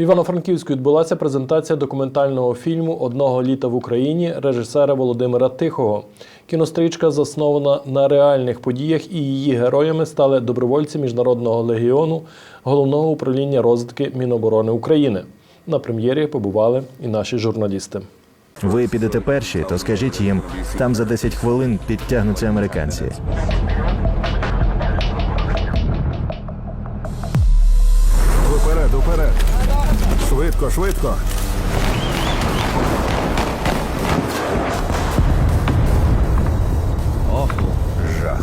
В Івано-Франківську відбулася презентація документального фільму Одного літа в Україні режисера Володимира Тихого. Кінострічка заснована на реальних подіях, і її героями стали добровольці Міжнародного легіону головного управління розвідки Міноборони України. На прем'єрі побували і наші журналісти. Ви підете перші, то скажіть їм, там за 10 хвилин підтягнуться американці. Уперед, уперед. Швидко, швидко. Жах.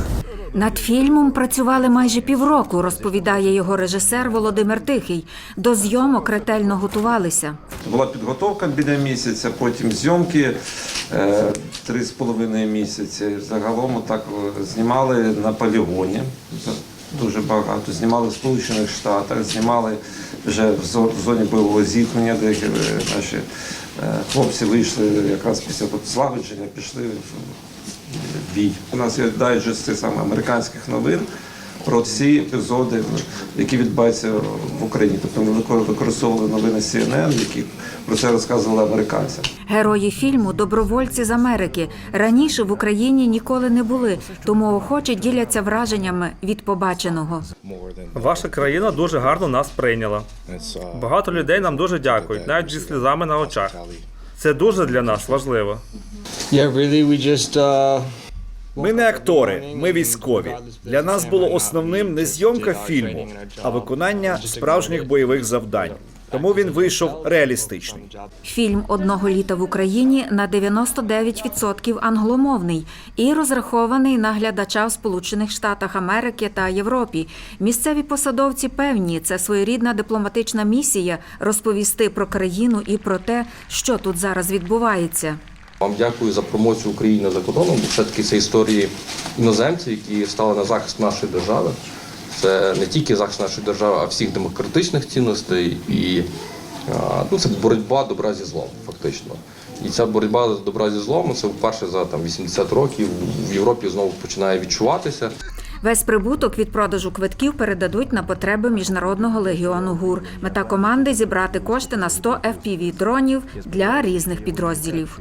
Над фільмом працювали майже півроку, розповідає його режисер Володимир Тихий. До зйомок ретельно готувалися. Була підготовка біля місяця, потім зйомки е, три з половиною місяці. Загалом так е, знімали на полігоні. Дуже багато. Знімали в Сполучених Штатах, знімали вже в зоні бойового зіткнення, де е, наші е, хлопці вийшли якраз після злагодження, пішли в бій. У нас є дайджести саме американських новин про всі епізоди, які відбуваються в Україні. Тобто ми використовували новини CNN, які про це розказували американцям. Герої фільму добровольці з Америки раніше в Україні ніколи не були, тому охоче діляться враженнями від побаченого. Ваша країна дуже гарно нас прийняла. Багато людей нам дуже дякують, навіть зі сльозами на очах. Це дуже для нас важливо. Yeah, really, we just uh, Ми не актори, ми військові. Для нас було основним не зйомка фільму, а виконання справжніх бойових завдань. Тому він вийшов реалістичний. Фільм одного літа в Україні на 99% англомовний і розрахований на глядача в Сполучених Штатах Америки та Європі. Місцеві посадовці певні, це своєрідна дипломатична місія розповісти про країну і про те, що тут зараз відбувається. Вам дякую за промоцію України за кордоном, все-таки це історії іноземців, які стали на захист нашої держави. Це не тільки захист нашої держави, а всіх демократичних цінностей. І ну, це боротьба добра зі злом, фактично. І ця боротьба добра зі злом це вперше за там 80 років в Європі знову починає відчуватися. Весь прибуток від продажу квитків передадуть на потреби міжнародного легіону ГУР. Мета команди зібрати кошти на 100 FPV-дронів для різних підрозділів.